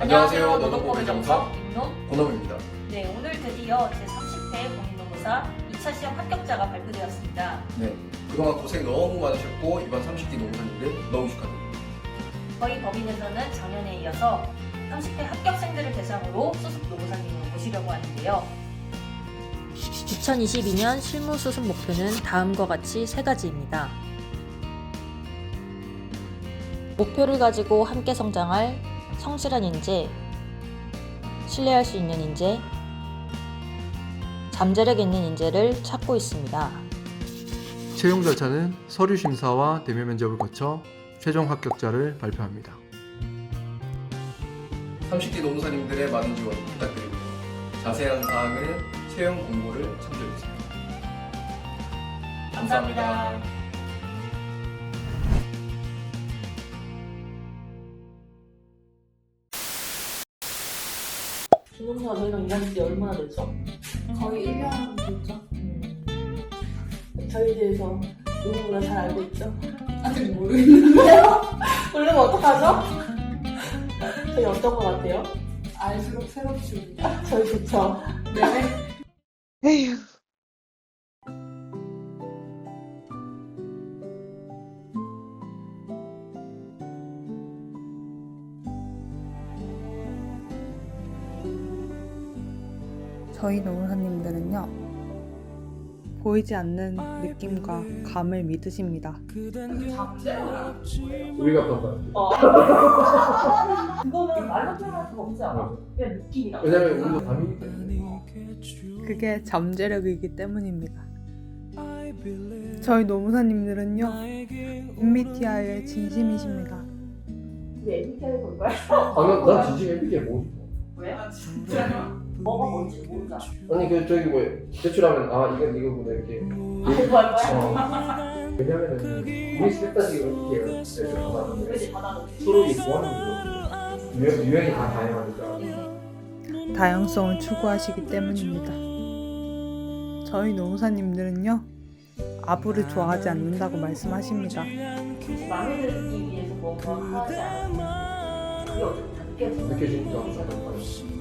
안녕하세요. 노동법의 정석 김농. 권업입니다. 네, 오늘 드디어 제 30회 공인노무사 2차 시험 합격자가 발표되었습니다. 네, 그동안 고생 너무 많으셨고 이번 30기 노무사님들 너무 축하드립니다. 저희 법인에서는 작년에 이어서 30회 합격생들을 대상으로 수습 노무사님을 모시려고 하는데요. 2022년 실무 수습 목표는 다음과 같이 세 가지입니다. 목표를 가지고 함께 성장할 성실한 인재, 신뢰할 수 있는 인재, 잠재력 있는 인재를 찾고 있습니다. 채용 절차는 서류 심사와 대면 면접을 거쳐 최종 합격자를 발표합니다. 30기 노무사님들의 많은 지원 부탁드리고요. 자세한 사항을 채용 공고를 참조해주세요. 감사합니다. 김동수가 저희랑 일한 지 얼마나 됐죠? 거의 1년 됐죠. 저희에 대해서 누구보다 잘 알고 있죠. 아직 모르겠는데요. 모르면 어떡하죠? 저희 어떤 것 같아요? 알수록 새롭습니다. 저희 좋죠. 네. 저희 노무사님들은요, 보이지 않는 느낌과 감을 믿으십니다. 우리가 평가할게요. 그거는 말로 표현할 수가 없지 않아? 그냥 느낌이라. 왜냐면 우리도 밤이기 때문에. 그게 잠재력이기 때문입니다. 저희 노무사님들은요, MBTI의 진심이십니다. MBTI 볼 거야? 아, 난, 난 진심 MBTI 싶어. 왜? 진짜? 뭐가 뭔지 모르잖아. 아니, 그, 저기 뭐, 제출하면, 아, 이건 이거구나, 이렇게. 뭐할 거야? 어. 왜냐면은, 우리 스텝다시가 이렇게 제출 받았는데, 그지 받아놓지. 서로 이 좋아하는 거 유형, 유형이 다 다양하니까. 다양성을 추구하시기 때문입니다. 저희 노무사님들은요, 아부를 좋아하지 않는다고 말씀하십니다. 마음에 들기 위해서 뭔가 하지 않아? 그게 어떻게 다 느껴지니까.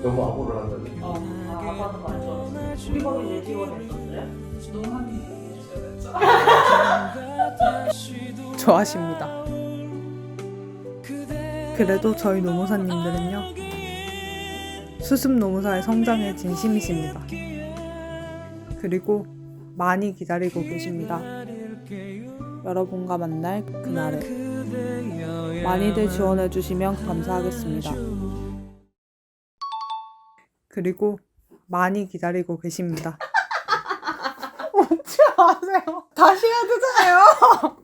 너무 아보를 한다는. 어, 아, 아빠는 말죠. 우리 법이 왜 지원했었어요? 좋아하십니다. 그래도 저희 노무사님들은요, 수습 노무사의 성장에 진심이십니다. 그리고 많이 기다리고 계십니다. 여러분과 만날 그날을 많이들 지원해 주시면 감사하겠습니다. 그리고 많이 기다리고 계십니다. 웃지 마세요. 다시 해야 되잖아요.